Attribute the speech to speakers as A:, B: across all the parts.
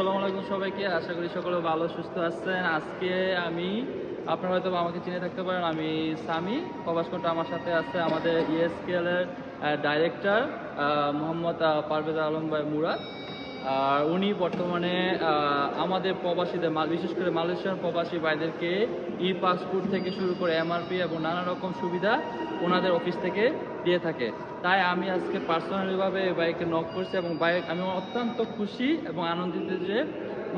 A: আসসালামু আলাইকুম সবাইকে। আশা করি সকলে ভালো, সুস্থ আছেন। আজকে আমি, আপনারা হয়তো আমাকে চিনে থাকতে পারেন, আমি সামি। প্রবাস কন্ট্রা আমার সাথে আছে আমাদের E ইএসকেএল এর ডাইরেক্টর মোহাম্মদ পারভেজ আলম ভাই মুরাদ। আর উনি বর্তমানে আমাদের প্রবাসীদের বিশেষ করে মালয়েশিয়ান প্রবাসী ভাইদেরকে ই পাসপোর্ট থেকে শুরু করে এমআরপি এবং নানা রকম সুবিধা ওনাদের অফিস থেকে দিয়ে থাকে। তাই আমি আজকে পার্সোনালিভাবে এই বাইকে নক করছি এবং বাইক আমি অত্যন্ত খুশি এবং আনন্দিত যে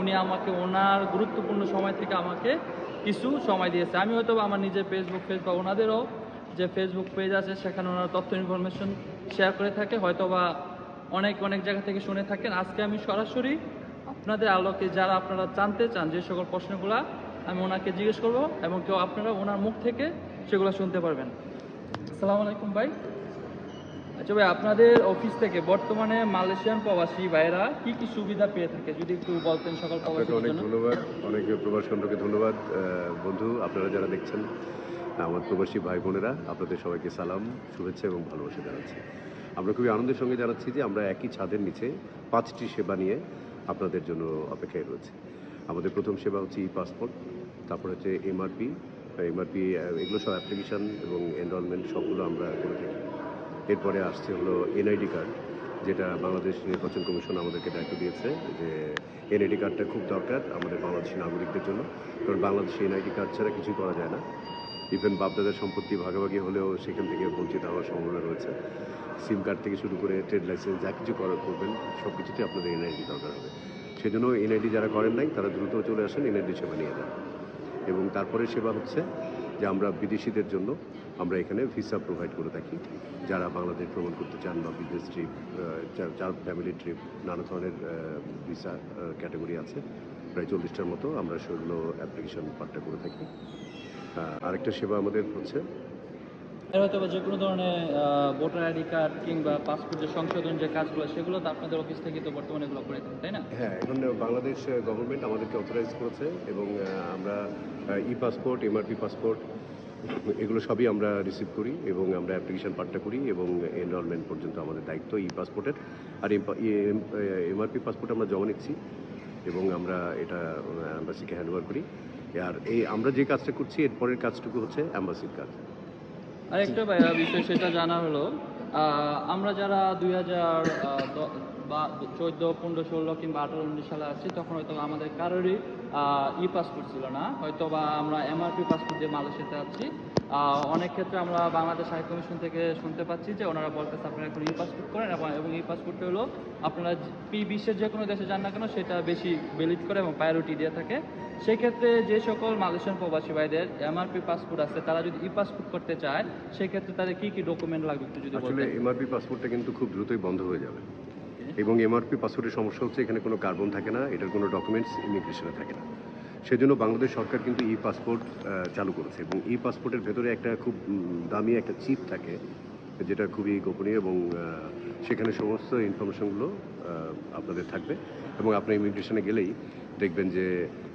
A: উনি আমাকে ওনার গুরুত্বপূর্ণ সময় থেকে আমাকে কিছু সময় দিয়েছে। আমি হয়তো আমার নিজের ফেসবুক পেজ বা ওনাদেরও যে ফেসবুক পেজ আছে, সেখানে ওনারা তথ্য ইনফরমেশন শেয়ার করে থাকে। হয়তো বা অনেক অনেক জায়গা থেকে শুনে থাকেন। আজকে আমি সরাসরি আপনাদের আলোকে যারা আপনারা জানতে চান যে সকল প্রশ্নগুলো, আমি ওনাকে জিজ্ঞেস করব এবং কেউ আপনারা ওনার মুখ থেকে সেগুলো শুনতে পারবেন। আসসালামু আলাইকুম ভাই। আচ্ছা ভাই আপনাদের অফিস থেকে বর্তমানে মালয়েশিয়ান প্রবাসী ভাইরা কি কি সুবিধা পেয়ে থাকে? যদি একটু বলতেন সকল প্রবাসীদের
B: অনেক ধন্যবাদ। অনেক প্রবাস ধন্যবাদ। বন্ধু আপনারা যারা দেখছেন আমার প্রবাসী ভাই বোনেরা আপনাদের সবাইকে সালাম শুভেচ্ছা এবং ভালোবাসা জানাচ্ছি। আমরা খুবই আনন্দের সঙ্গে জানাচ্ছি যে আমরা একই ছাদের নিচে পাঁচটি সেবা নিয়ে আপনাদের জন্য অপেক্ষায় রয়েছে। আমাদের প্রথম সেবা হচ্ছে ই পাসপোর্ট তারপর হচ্ছে এমআরপি এমআরপি এগুলো সব অ্যাপ্লিকেশন এবং এনরোলমেন্ট সবগুলো আমরা করে থাকি। এরপরে আসছে হলো এনআইডি কার্ড যেটা বাংলাদেশ নির্বাচন কমিশন আমাদেরকে দায়িত্ব দিয়েছে যে এনআইডি কার্ডটা খুব দরকার আমাদের বাংলাদেশি নাগরিকদের জন্য। কারণ বাংলাদেশে এনআইডি কার্ড ছাড়া কিছুই করা যায় না। ইভেন বাপদাদার সম্পত্তি ভাগাভাগি হলেও সেখান থেকে বঞ্চিত হওয়ার সম্ভাবনা রয়েছে। সিম কার্ড থেকে শুরু করে ট্রেড লাইসেন্স যা কিছু করার করবেন সব কিছুতে আপনাদের এনআইডি দরকার হবে। সেজন্য এনআইডি যারা করেন নাই, তারা দ্রুত চলে আসেন এনআইডি সেবা নিয়ে যান। এবং তারপরে সেবা হচ্ছে যে আমরা বিদেশিদের জন্য আমরা এখানে ভিসা প্রোভাইড করে থাকি। যারা বাংলাদেশ ভ্রমণ করতে চান বা বিজনেস ট্রিপ যার ফ্যামিলি ট্রিপ নানা ধরনের ভিসা ক্যাটাগরি আছে প্রায় চল্লিশটার মতো আমরা সেগুলো অ্যাপ্লিকেশন পার্টটা করে থাকি। আরেকটা সেবা আমাদের হচ্ছে
A: হয়তো যে কোনো ধরনের ভোটার আইডি কার্ড কিংবা পাসপোর্টের সংশোধন যে কাজগুলো সেগুলো তো আপনাদের অফিস থেকে তো বর্তমানে এগুলো করে থাকেন তাই না?
B: হ্যাঁ এখন বাংলাদেশ গভর্নমেন্ট আমাদেরকে অথরাইজ করেছে এবং আমরা ই পাসপোর্ট এমআরপি পাসপোর্ট এগুলো সবই আমরা রিসিভ করি এবং আমরা অ্যাপ্লিকেশন পার্টটা করি এবং এনরোলমেন্ট পর্যন্ত আমাদের দায়িত্ব ই পাসপোর্টের আর এমআরপি পাসপোর্ট আমরা জমা নিচ্ছি এবং আমরা এটা অ্যাম্বাসিকে হ্যান্ড করি। আর এই আমরা যে কাজটা করছি, এর পরের কাজটুকু হচ্ছে অ্যাম্বাসির কাজ।
A: আরেকটা বিষয়, সেটা জানা হলো আমরা যারা দুই হাজার বা চোদ্দ পনেরো ষোলো কিংবা আঠারো উনিশ সালে আছি তখন হয়তো আমাদের কারোরই ই পাসপোর্ট ছিল না। হয়তো বা আমরা এমআরপি পাসপোর্ট দিয়ে মালয়েশিয়াতে আছি। আহ, অনেক ক্ষেত্রে আমরা বাংলাদেশ হাই কমিশন থেকে শুনতে পাচ্ছি যে ওনারা বলতেছে আপনারা এখন ই পাসপোর্ট করেন এবং- ই পাসপোর্টটা হলো আপনারা পি বিশ্বের যে কোনো দেশে যান না কেন সেটা বেশি বেলিট করে এবং প্রায়োরিটি দিয়ে থাকে। সেক্ষেত্রে যে সকল মালয়েশিয়ান প্রবাসী ভাইদের এমআরপি পাসপোর্ট আছে তারা যদি ই পাসপোর্ট করতে চায় সেক্ষেত্রে তাদের কি কি ডকুমেন্ট লাগবে একটু যদি
B: আসলে এমআরপি পাসপোর্টটা কিন্তু খুব দ্রুতই বন্ধ হয়ে যাবে। এবং এমআরপি পাসপোর্টের সমস্যা হচ্ছে, এখানে কোনো কার্বন থাকে না, এটার কোনো ডকুমেন্টস ইমিগ্রেশনে থাকে না। সেজন্য বাংলাদেশ সরকার কিন্তু ই পাসপোর্ট চালু করেছে এবং ই পাসপোর্টের ভেতরে একটা খুব দামি একটা চিপ থাকে, যেটা খুবই গোপনীয় এবং সেখানে সমস্ত ইনফরমেশনগুলো আপনাদের থাকবে। এবং আপনার ইমিগ্রেশনে গেলেই দেখবেন যে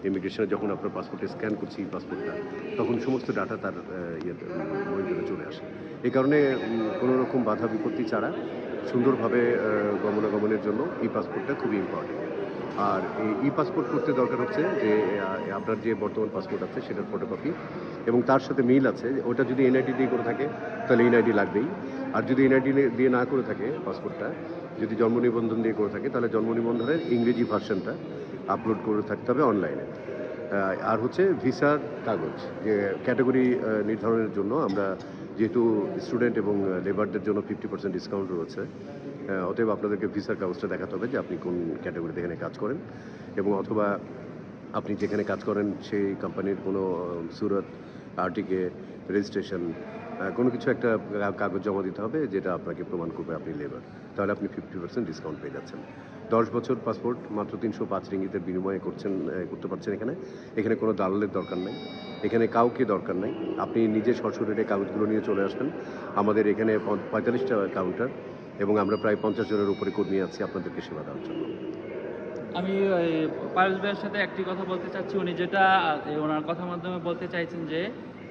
B: ইমিগ্রেশনে যখন আপনার পাসপোর্টে স্ক্যান করছি ই পাসপোর্টটা তখন সমস্ত ডাটা তার মনিটরে চলে আসে। এই কারণে কোনো রকম বাধা বিপত্তি ছাড়া সুন্দরভাবে গমনাগমনের জন্য ই পাসপোর্টটা খুবই ইম্পর্টেন্ট আর এই ই পাসপোর্ট করতে দরকার হচ্ছে যে আপনার যে বর্তমান পাসপোর্ট আছে সেটার ফটোকপি এবং তার সাথে মিল আছে, ওটা যদি এনআইডি দিয়ে করে থাকে, তাহলে এনআইডি লাগবেই। আর যদি এনআইডি দিয়ে না করে থাকে পাসপোর্টটা যদি জন্ম নিবন্ধন দিয়ে করে থাকে, তাহলে জন্ম নিবন্ধনের ইংরেজি ভার্সনটা আপলোড করে থাকতে হবে অনলাইনে আর হচ্ছে ভিসার কাগজ, যে ক্যাটাগরি নির্ধারণের জন্য আমরা যেহেতু স্টুডেন্ট এবং লেবারদের জন্য ফিফটি পার্সেন্ট ডিসকাউন্ট রয়েছে অতএব আপনাদেরকে ভিসার কাগজটা দেখাতে হবে যে আপনি কোন ক্যাটাগরিতে এখানে কাজ করেন এবং অথবা আপনি যেখানে কাজ করেন সেই কোম্পানির কোনো সুরত আর্টিকে রেজিস্ট্রেশন কোনো কিছু একটা কাগজ জমা দিতে হবে যেটা আপনাকে প্রমাণ করবে আপনি লেবার তাহলে আপনি ফিফটি পার্সেন্ট ডিসকাউন্ট পেয়ে যাচ্ছেন। দশ বছর পাসপোর্ট মাত্র তিনশো পাঁচ রিঙ্গিতের বিনিময়ে করছেন করতে পারছেন এখানে। এখানে কোনো দালালের দরকার নেই। এখানে কাউকে দরকার নেই। আপনি নিজে সরাসরি কাগজগুলো নিয়ে চলে আসবেন। আমাদের এখানে পঁয়তাল্লিশটা কাউন্টার এবং আমরা প্রায় পঞ্চাশ জনের উপরে কর্মী আছি আপনাদেরকে সেবা দেওয়ার জন্য।
A: আমি পারভেজ ভাইয়ের সাথে একটি কথা বলতে চাচ্ছি। উনি যেটা ওনার কথার মাধ্যমে বলতে চাইছেন যে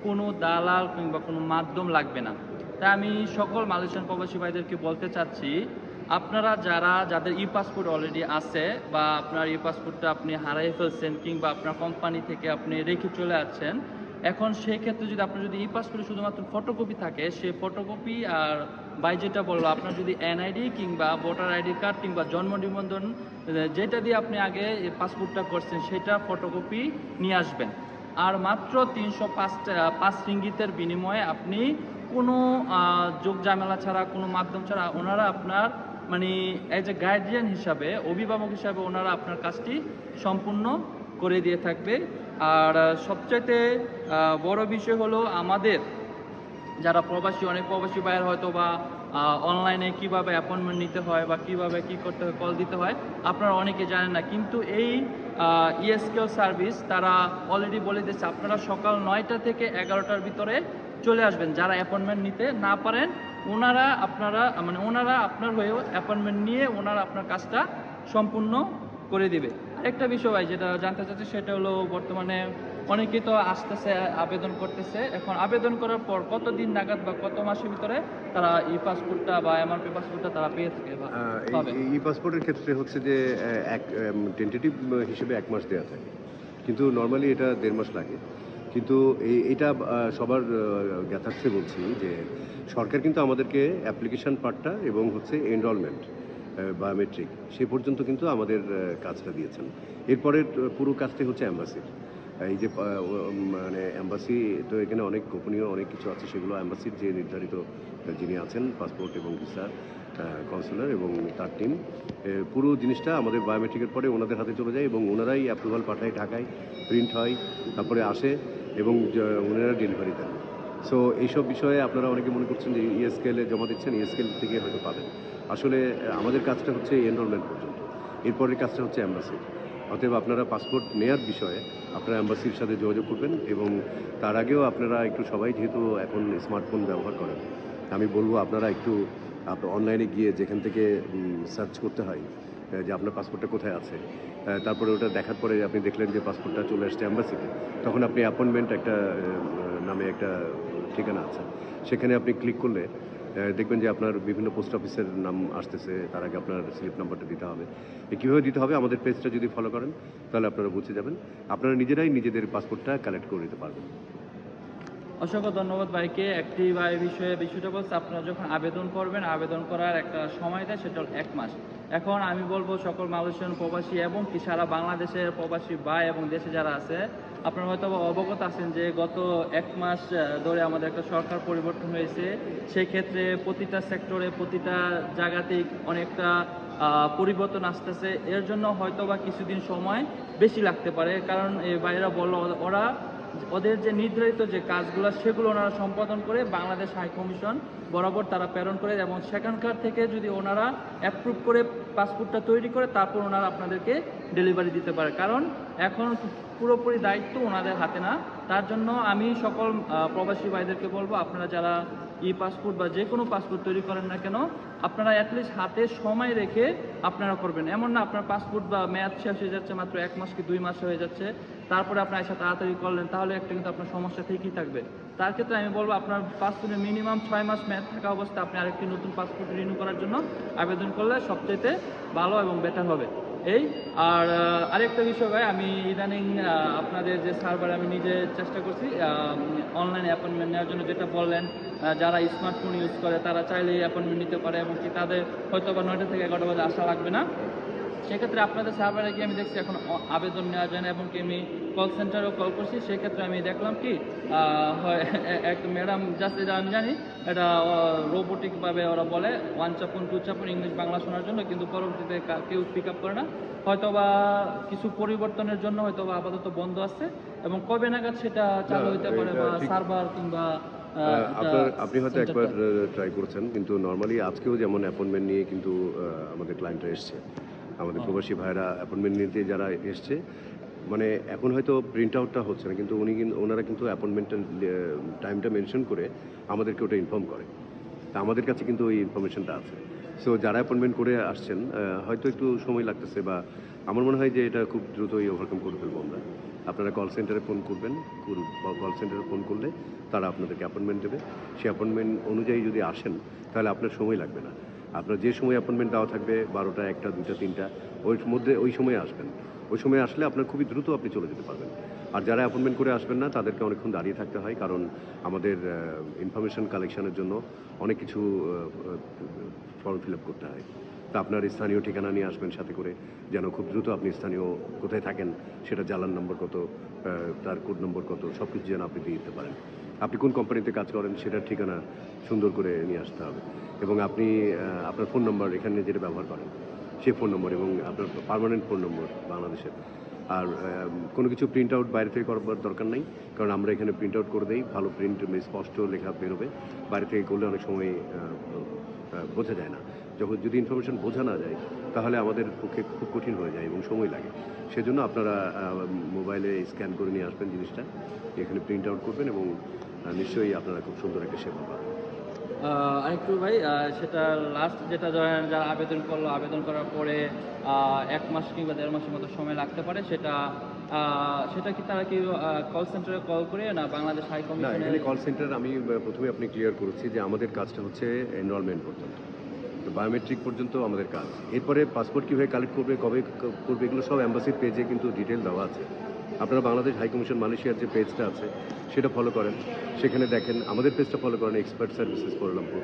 A: কোনো দালাল কিংবা কোনো মাধ্যম লাগবে না। তাই আমি সকল মালয়েশিয়ান প্রবাসী ভাইদেরকে বলতে চাচ্ছি, আপনারা যারা, যাদের ই পাসপোর্ট অলরেডি আছে বা আপনার ই পাসপোর্টটা আপনি হারাই ফেলছেন কিংবা আপনার কোম্পানি থেকে আপনি রেখে চলে যাচ্ছেন এখন সেই ক্ষেত্রে যদি আপনার যদি ই পাসপোর্টে শুধুমাত্র ফটোকপি থাকে, সেই ফটোকপি আর বাই যেটা বলল, আপনার যদি এনআইডি কিংবা ভোটার আইডি কার্ড কিংবা জন্ম নিবন্ধন, যেটা দিয়ে আপনি আগে পাসপোর্টটা করছেন, সেটা ফটোকপি নিয়ে আসবেন। আর মাত্র তিনশো পাঁচটা পাঁচ রিঙ্গিতের বিনিময়ে আপনি কোনো যোগ ঝামেলা ছাড়া, কোনো মাধ্যম ছাড়া ওনারা আপনার মানে এজ এ গার্ডিয়ান হিসাবে, অভিভাবক হিসাবে ওনারা আপনার কাজটি সম্পূর্ণ করে দিয়ে থাকবে। আর সবচাইতে বড় বিষয় হলো আমাদের যারা প্রবাসী, অনেক প্রবাসী ভাইয়ের হয়তো বা অনলাইনে কীভাবে অ্যাপয়েন্টমেন্ট নিতে হয় বা কীভাবে কি করতে হয় কল দিতে হয়, আপনারা অনেকে জানেন না। কিন্তু এই ইএসকেল সার্ভিস তারা অলরেডি বলে দিয়েছে, আপনারা সকাল নয়টা থেকে এগারোটার ভিতরে চলে আসবেন। যারা অ্যাপয়েন্টমেন্ট নিতে না পারেন, ওনারা আপনারা মানে ওনারা আপনার হয়েও অ্যাপয়েন্টমেন্ট নিয়ে ওনারা আপনার কাজটা সম্পূর্ণ করে দিবে। আরেকটা বিষয় ভাই, যেটা জানতে চাচ্ছি, সেটা হলো বর্তমানে অনেকেই তো আসতেছে আবেদন করতেছে। এখন আবেদন করার পর কত দিন নাগাদ বা কত মাসের ভিতরে তারা ই পাসপোর্টটা বা এমআরপি পাসপোর্টটা তারা পেয়ে থাকে
B: ই পাসপোর্টের ক্ষেত্রে হচ্ছে যে এক টেন্টেটিভ হিসেবে এক মাস দেওয়া থাকে। কিন্তু নর্মালি এটা দেড় মাস লাগে। কিন্তু এই এটা সবার জ্ঞাতার্থে বলছি যে সরকার কিন্তু আমাদেরকে অ্যাপ্লিকেশন পার্টটা এবং হচ্ছে এনরোলমেন্ট বায়োমেট্রিক সে পর্যন্ত কিন্তু আমাদের কাজটা দিয়েছেন। এরপরে পুরো কাজটি হচ্ছে অ্যাম্বাসির এই যে মানে অ্যাম্বাসি তো এখানে অনেক গোপনীয় অনেক কিছু আছে, সেগুলো অ্যাম্বাসির যে নির্ধারিত যিনি আছেন পাসপোর্ট এবং ভিসা কাউন্সিলর এবং তার টিম পুরো জিনিসটা আমাদের বায়োমেট্রিকের পরে ওনাদের হাতে চলে যায় এবং ওনারাই অ্যাপ্রুভাল পাঠায়, ঢাকায় প্রিন্ট হয়, তারপরে আসে এবং ওনারা ডেলিভারি দেন। সো এইসব বিষয়ে আপনারা অনেকে মনে করছেন যে ইএসকেলে জমা দিচ্ছেন ইএসকেল থেকে হয়তো পাবেন। আসলে, আমাদের কাজটা হচ্ছে এনরোলমেন্ট পর্যন্ত। এরপরের কাজটা হচ্ছে অ্যাম্বাসি অতএব আপনারা পাসপোর্ট নেয়ার বিষয়ে আপনারা অ্যাম্বাসির সাথে যোগাযোগ করবেন এবং তার আগেও আপনারা একটু সবাই যেহেতু এখন স্মার্টফোন ব্যবহার করেন, আমি বলব আপনারা একটু অনলাইনে গিয়ে যেখান থেকে সার্চ করতে হয় যে আপনার পাসপোর্টটা কোথায় আছে তারপরে ওটা দেখার পরে আপনি দেখলেন যে পাসপোর্টটা চলে আসছে অ্যাম্বাসিতে তখন আপনি অ্যাপয়েন্টমেন্ট একটা নামে একটা ঠিকানা আছে, সেখানে আপনি ক্লিক করলে দেখবেন যে আপনার বিভিন্ন পোস্ট অফিসের নাম আসতেছে, তার আগে আপনার স্লিপ নাম্বারটা দিতে হবে। কীভাবে দিতে হবে? আমাদের পেজটা যদি ফলো করেন, তাহলে আপনারা বুঝে যাবেন। আপনারা নিজেরাই নিজেদের পাসপোর্টটা কালেক্ট করে নিতে পারবেন।
A: অসংখ্য ধন্যবাদ ভাইকে। একটি ভাই বিষয়ে বিষয়টা বলছে, আপনারা যখন আবেদন করবেন, আবেদন করার একটা সময় দেয়, সেটা এক মাস। এখন আমি বলব, সকল মালয়েশিয়ান প্রবাসী এবং কি সারা বাংলাদেশের প্রবাসী ভাই এবং দেশে যারা আছে আপনারা হয়তো অবগত আছেন যে গত এক মাস ধরে আমাদের একটা সরকার পরিবর্তন হয়েছে। সেই ক্ষেত্রে প্রতিটা সেক্টরে, প্রতিটা জায়গাতেই অনেকটা পরিবর্তন আসতেছে। এর জন্য হয়তো বা কিছুদিন সময় বেশি লাগতে পারে। কারণ বাইরা বলল, ওরা ওদের যে নির্ধারিত যে কাজগুলো, সেগুলো ওনারা সম্পাদন করে বাংলাদেশ হাই কমিশন বরাবর তারা প্রেরণ করে এবং সেখানকার থেকে যদি ওনারা অ্যাপ্রুভ করে পাসপোর্টটা তৈরি করে, তারপর ওনারা আপনাদেরকে ডেলিভারি দিতে পারে। কারণ এখন পুরোপুরি দায়িত্ব ওনাদের হাতে না। তার জন্য আমি সকল প্রবাসী ভাইদেরকে বলব, আপনারা যারা ই পাসপোর্ট বা যে কোনো পাসপোর্ট তৈরি করেন না কেন, আপনারা অ্যাটলিস্ট হাতে সময় রেখে আপনারা করবেন। এমন না, আপনার পাসপোর্ট বা মেয়াদ শেষ হয়ে যাচ্ছে মাত্র এক মাস কি দুই মাস হয়ে যাচ্ছে। তারপরে আপনার এসে তাড়াতাড়ি করলেন, তাহলে একটা কিন্তু আপনার সমস্যা থেকেই থাকবে। তার ক্ষেত্রে আমি বলব, আপনার পাসপোর্টে মিনিমাম ছয় মাস মেয়াদ থাকা অবস্থায় আপনি আরেকটি নতুন পাসপোর্ট রিনিউ করার জন্য আবেদন করলে সবচেয়ে ভালো এবং বেটার হবে। এই, আর আরেকটা বিষয় ভাই, আমি ইদানিং আপনাদের যে সার্ভার আমি নিজে চেষ্টা করছি অনলাইন অ্যাপয়েন্টমেন্ট নেওয়ার জন্য যেটা বললেন যারা স্মার্টফোন ইউজ করে, তারা চাইলেই অ্যাপয়েন্টমেন্ট নিতে পারে এবং কি তাদের হয়তো বা নয়টা থেকে এগারোটা বাজে আসা লাগবে না। সেক্ষেত্রে আপনাদের সার্ভারে গিয়ে আমি দেখছি এখন আবেদন নেওয়া যায় না এবং কি আমি কল সেন্টারেও কল করছি। সেক্ষেত্রে আমি দেখলাম কি হয় এক ম্যাডাম জাস্ট এটা আমি জানি এটা রোবোটিকভাবে ওরা বলে ওয়ান চাপুন টু চাপুন ইংলিশ বাংলা শোনার জন্য কিন্তু পরবর্তীতে কেউ পিক আপ করে না। হয়তো বা কিছু পরিবর্তনের জন্য হয়তো বা আপাতত বন্ধ আছে এবং কবে নাগাদ সেটা চালু হতে পারে বা সার্ভার কিংবা
B: আপনার আপনি হয়তো একবার ট্রাই করেছেন কিন্তু নর্মালি আজকেও যেমন অ্যাপয়েন্টমেন্ট নিয়ে কিন্তু আমাদের ক্লায়েন্টরা এসছে। আমাদের প্রবাসী ভাইরা অ্যাপয়েন্টমেন্ট নিতে যারা এসছে মানে এখন হয়তো প্রিন্ট আউটটা হচ্ছে না কিন্তু উনি কিন্তু ওনারা কিন্তু অ্যাপয়েন্টমেন্টের টাইমটা মেনশন করে আমাদেরকে ওটা ইনফর্ম করে। তা আমাদের কাছে কিন্তু ওই ইনফরমেশনটা আছে। সো যারা অ্যাপয়েন্টমেন্ট করে আসছেন হয়তো একটু সময় লাগতেছে বা আমার মনে হয় যে এটা খুব দ্রুতই ওভারকাম করে ফেলব আমরা। আপনারা কল সেন্টারে ফোন করবেন কল সেন্টারে ফোন করলে তারা আপনাদেরকে অ্যাপয়েন্টমেন্ট দেবে। সেই অ্যাপয়েন্টমেন্ট অনুযায়ী যদি আসেন তাহলে আপনার সময় লাগবে না। আপনার যে সময় অ্যাপয়েন্টমেন্ট দেওয়া থাকবে বারোটা, একটা দুটা তিনটা, ওই মধ্যে, ওই সময়ে আসবেন। ওই সময় আসলে আপনার খুবই দ্রুত আপনি চলে যেতে পারবেন। আর যারা অ্যাপয়েন্টমেন্ট করে আসবেন না, তাদেরকে অনেকক্ষণ দাঁড়িয়ে থাকতে হয়, কারণ আমাদের ইনফরমেশন কালেকশনের জন্য অনেক কিছু ফর্ম ফিল আপ করতে হয়। তা আপনার স্থানীয় ঠিকানা নিয়ে আসবেন সাথে করে, যেন খুব দ্রুত আপনি স্থানীয় কোথায় থাকেন, সেটা জ্বালান নম্বর কত তার কোড নম্বর কত সব কিছু যেন আপনি দিয়ে দিতে পারেন। আপনি কোন কোম্পানিতে কাজ করেন, সেটার ঠিকানা সুন্দর করে নিয়ে আসতে হবে। এবং আপনি আপনার ফোন নম্বর এখানে যেটা ব্যবহার করেন, সেই ফোন নম্বর এবং আপনার পার্মানেন্ট ফোন নম্বর বাংলাদেশের। আর কোনো কিছু প্রিন্ট আউট বাইরে থেকে করার দরকার নেই, কারণ আমরা এখানে প্রিন্ট আউট করে দিই, ভালো প্রিন্ট স্পষ্ট লেখা বেরোবে। বাইরে থেকে করলে অনেক সময় বোঝা যায় না। যখন যদি ইনফরমেশন বোঝা না যায়, তাহলে আমাদের পক্ষে খুব কঠিন হয়ে যায় এবং সময় লাগে। সেজন্য আপনারা মোবাইলে স্ক্যান করে নিয়ে আসবেন জিনিসটা, এখানে প্রিন্ট আউট করবেন এবং নিশ্চয়ই আপনারা খুব সুন্দর একটা সেবা পাবেন।
A: আরেকটু ভাই সেটা লাস্ট যেটা ধরেন যারা আবেদন করল আবেদন করার পরে এক মাস কিংবা দেড় মাসের মতো সময় লাগতে পারে সেটা সেটা কি তারা কি কল সেন্টারে কল করে না বাংলাদেশ হাই কমিশনে
B: এখানে কল সেন্টার আমি প্রথমে আপনি ক্লিয়ার করেছি যে আমাদের কাজটা হচ্ছে এনরোলমেন্ট পর্যন্ত। বায়োমেট্রিক পর্যন্ত আমাদের কাজ। এরপরে পাসপোর্ট কীভাবে কালেক্ট করবে কবে করবে এগুলো সব অ্যাম্বাসির পেজে কিন্তু ডিটেল দেওয়া আছে। আপনারা বাংলাদেশ হাইকমিশন মালয়েশিয়ার যে পেজটা আছে সেটা ফলো করেন। সেখানে দেখেন আমাদের পেজটা ফলো করেন এক্সপার্ট সার্ভিসেস কোয়ালালামপুর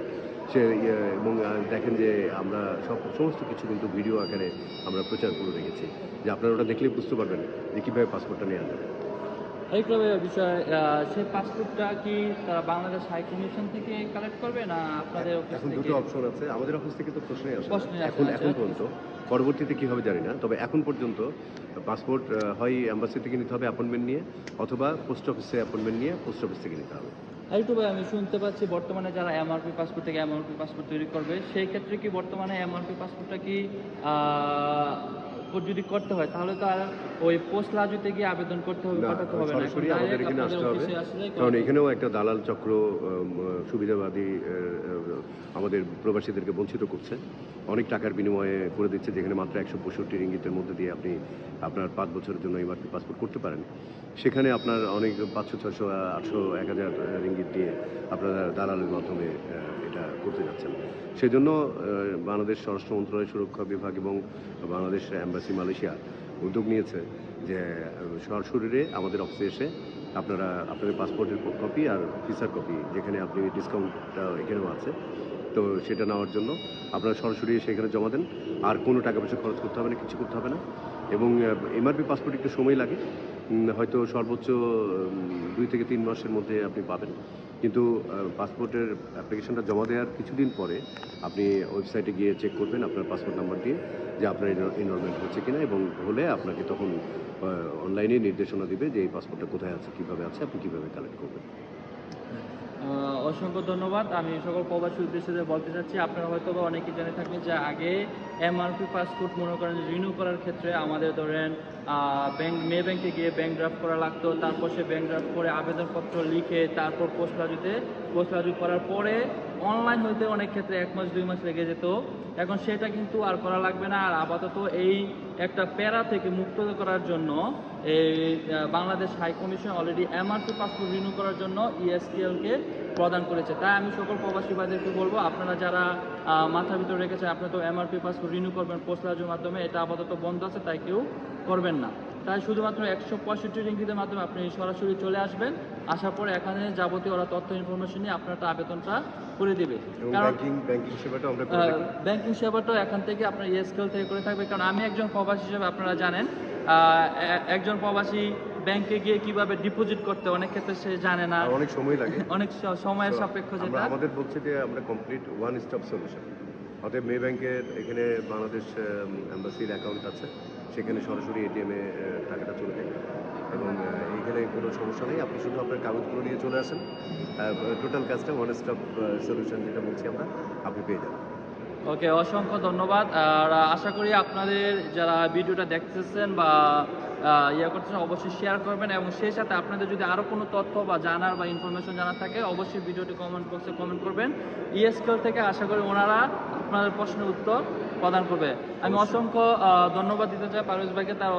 B: সে ইয়ে, এবং দেখেন যে আমরা সব সমস্ত কিছু কিন্তু ভিডিও আকারে আমরা প্রচার করে রেখেছি যে আপনারা ওটা দেখলেই বুঝতে পারবেন যে কীভাবে পাসপোর্টটা নেওয়া যাবে
A: বিষয় সেই পাসপোর্টটা কি তারা বাংলাদেশ হাই কমিশন থেকে কালেক্ট করবে না আপনাদের
B: এখন দুটো অপশন আছে। আমাদের অফিস থেকে তো প্রশ্নই আসে এখন এখন
A: আচ্ছা।
B: পর্যন্ত। পরবর্তীতে কী হবে জানি না, তবে এখন পর্যন্ত পাসপোর্ট হয় অ্যাম্বাসি থেকে নিতে হবে অ্যাপয়েন্টমেন্ট নিয়ে, অথবা পোস্ট অফিসে অ্যাপয়েন্টমেন্ট নিয়ে পোস্ট অফিস থেকে নিতে হবে।
A: আরেকটু ভাই, আমি শুনতে পাচ্ছি বর্তমানে যারা এমআরপি পাসপোর্ট থেকে এমআরপি পাসপোর্ট তৈরি করবে, সেই ক্ষেত্রে কি বর্তমানে এমআরপি পাসপোর্টটা কি যদি করতে হয় তাহলে তো আর ওই পোস্ট লাজুতে গিয়ে আবেদন করতে হবে পাঠাতে হবে না।
B: সরাসরি আমাদের এখানে আসতে হবে। কারণ এখানেও একটা দালাল চক্র সুবিধাবাদী আমাদের প্রবাসীদেরকে বঞ্চিত করছে। অনেক টাকার বিনিময়ে করে দিচ্ছে যেখানে মাত্র একশো পঁয়ষট্টি রিঙ্গিতের মধ্যে দিয়ে আপনি আপনার পাঁচ বছরের জন্য এমআরপি পাসপোর্ট করতে পারেন। সেখানে আপনার অনেক পাঁচশো ছশো আটশো এক হাজার রিঙ্গিত দিয়ে আপনারা দালালের মাধ্যমে এটা করতে যাচ্ছেন। সেজন্য বাংলাদেশ স্বরাষ্ট্র মন্ত্রণালয় সুরক্ষা বিভাগ এবং বাংলাদেশ অ্যাম্বাসি মালয়েশিয়া উদ্যোগ নিয়েছে যে সরাসরি আমাদের অফিসে এসে আপনারা, আপনাদের পাসপোর্টের কপি আর ফিসার কপি যেখানে আপনি ডিসকাউন্টটা এখানেও আছে। তো সেটা নেওয়ার জন্য আপনারা সরাসরি এসে এখানে জমা দেন। আর কোনো টাকা পয়সা খরচ করতে হবে না, কিছু করতে হবে না। এবং এমআরপি পাসপোর্ট একটু সময় লাগে। হয়তো সর্বোচ্চ দুই থেকে তিন মাসের মধ্যে আপনি পাবেন। কিন্তু পাসপোর্টের অ্যাপ্লিকেশনটা জমা দেওয়ার কিছুদিন পরে আপনি ওয়েবসাইটে গিয়ে চেক করবেন আপনার পাসপোর্ট নাম্বার দিয়ে যে আপনার এনরোলমেন্ট হচ্ছে কিনা এবং হলে আপনাকে তখন অনলাইনে নির্দেশনা দিবে যে এই পাসপোর্টটা কোথায় আছে, কীভাবে আছে, আপনি কীভাবে কালেক্ট করবেন।
A: অসংখ্য ধন্যবাদ। আমি সকল প্রবাসী উদ্দেশ্যে বলতে চাচ্ছি, আপনারা হয়তো বা অনেকেই জেনে থাকবেন যে আগে এমআরপি পাসপোর্ট মনে করেন রিনিউ করার ক্ষেত্রে আমাদের ধরেন ব্যাংক মে ব্যাংকে গিয়ে ব্যাংক ড্রাফট করা লাগতো। তারপর সে ব্যাংক ড্রাফট করে আবেদনপত্র লিখে তারপর পোস্ট রাজুতে পোস্ট রাজু করার পরে অনলাইন হইতে অনেক ক্ষেত্রে এক মাস, দুই মাস লেগে যেত। এখন সেটা কিন্তু আর করা লাগবে না। আর আপাতত এই একটা প্যারা থেকে মুক্ত করার জন্য এই Bangladesh high commission already MRP passport renew করার জন্য E ইএসটিএলকে প্রদান করেছে। তাই আমি সকল প্রবাসী বলব, আপনারা যারা মাথার ভিতরে রেখেছেন, আপনারা তো এমআরপি পাসপোর্ট রিনিউ করবেন পোস্ট রাজুর মাধ্যমে। এটা আপাতত বন্ধ আছে, তাই কেউ করবেন না। তাই শুধুমাত্র একশো পঁয়ষট্টি রিঙ্গিতের মাধ্যমে আপনি সরাসরি চলে আসবেন। আসার পরে এখানে যাবতীয় ওরা তথ্য ইনফরমেশন নিয়ে আপনার আবেদনটা করে দিবে।
B: ব্যাংকিং
A: সেবাটাও এখান থেকে আপনার ইএসকেল থেকে করে থাকবে। কারণ আমি একজন প্রবাসী হিসেবে আপনারা জানেন আহ, একজন প্রবাসী ব্যাংকে গিয়ে কীভাবে ডিপোজিট করতে অনেক ক্ষেত্রে সে জানে না।
B: অনেক সময় লাগে।
A: অনেক সময়ের সাপেক্ষ যেটা।
B: আমাদের বলছি যে আমরা কমপ্লিট ওয়ান স্টপ সলিউশন অতএব মে ব্যাংকের এখানে বাংলাদেশ অ্যাম্বাসির অ্যাকাউন্ট আছে। সেখানে সরাসরি এটিএমে টাকাটা চলে যায়। এবং এইখানে কোনো সমস্যা নেই। আপনি শুধু আপনার কাগজগুলো নিয়ে চলে আসেন। টোটাল কাজটা ওয়ান স্টপ সলিউশন যেটা বলছি আমরা, আপনি পেয়ে যাবেন।
A: ওকে, অসংখ্য ধন্যবাদ। আর আশা করি আপনাদের যারা ভিডিওটা দেখতেছেন বা ইয়ে করতেছেন, অবশ্যই শেয়ার করবেন এবং সেই সাথে আপনাদের যদি আরও কোনো তথ্য বা জানার বা ইনফরমেশন জানার থাকে, অবশ্যই ভিডিওটি কমেন্ট বক্সে কমেন্ট করবেন। ইএসকেল থেকে আশা করি ওনারা আপনাদের প্রশ্নের উত্তর প্রদান করবে। আমি অসংখ্য ধন্যবাদ দিতে চাই পারভেজ ভাইকে তার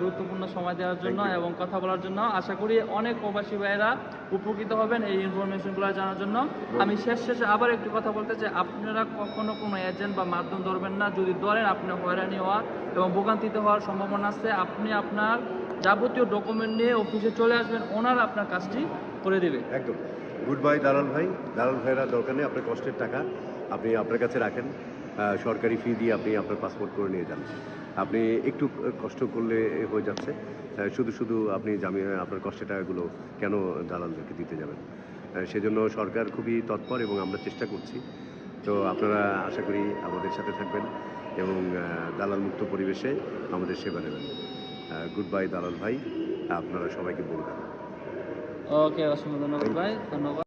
A: গুরুত্বপূর্ণ সময় দেওয়ার জন্য এবং কথা বলার জন্য। আশা করি অনেক প্রবাসী ভাইয়েরা উপকৃত হবেন এই ইনফরমেশনগুলো জানার জন্য। আমি শেষ শেষে আবার একটু কথা বলতে চাই। আপনারা কখনো কোনো এজেন্ট বা মাধ্যম ধরবেন না। যদি ধরেন আপনি হয়রানি হওয়ার এবং ভোগান্তিতে হওয়ার সম্ভাবনা আছে আপনি আপনার যাবতীয় ডকুমেন্ট নিয়ে অফিসে চলে আসবেন। ওনারা আপনার কাজটি করে দেবে।
B: একদম। গুড বাই দালাল ভাই। দালাল ভাইরা দরকার নেই আপনার কষ্টের টাকা আপনি আপনার কাছে রাখেন। সরকারি ফি দিয়ে আপনি আপনার পাসপোর্ট করে নিয়ে যান। আপনি একটু কষ্ট করলে হয়ে যাচ্ছে। শুধু শুধু আপনি জামি আপনার কষ্টের টাকাগুলো কেন দালালদেরকে দিতে যাবেন? সেজন্য সরকার খুবই তৎপর এবং আমরা চেষ্টা করছি। তো আপনারা আশা করি আমাদের সাথে থাকবেন এবং দালাল মুক্ত পরিবেশে আমাদের সেবা নেবেন। গুড বাই দালাল ভাই। আপনারা সবাইকে বলবেন
A: ওকে অসংখ্য ধন্যবাদ ভাই। ধন্যবাদ।